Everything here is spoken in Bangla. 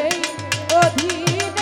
এই অধীন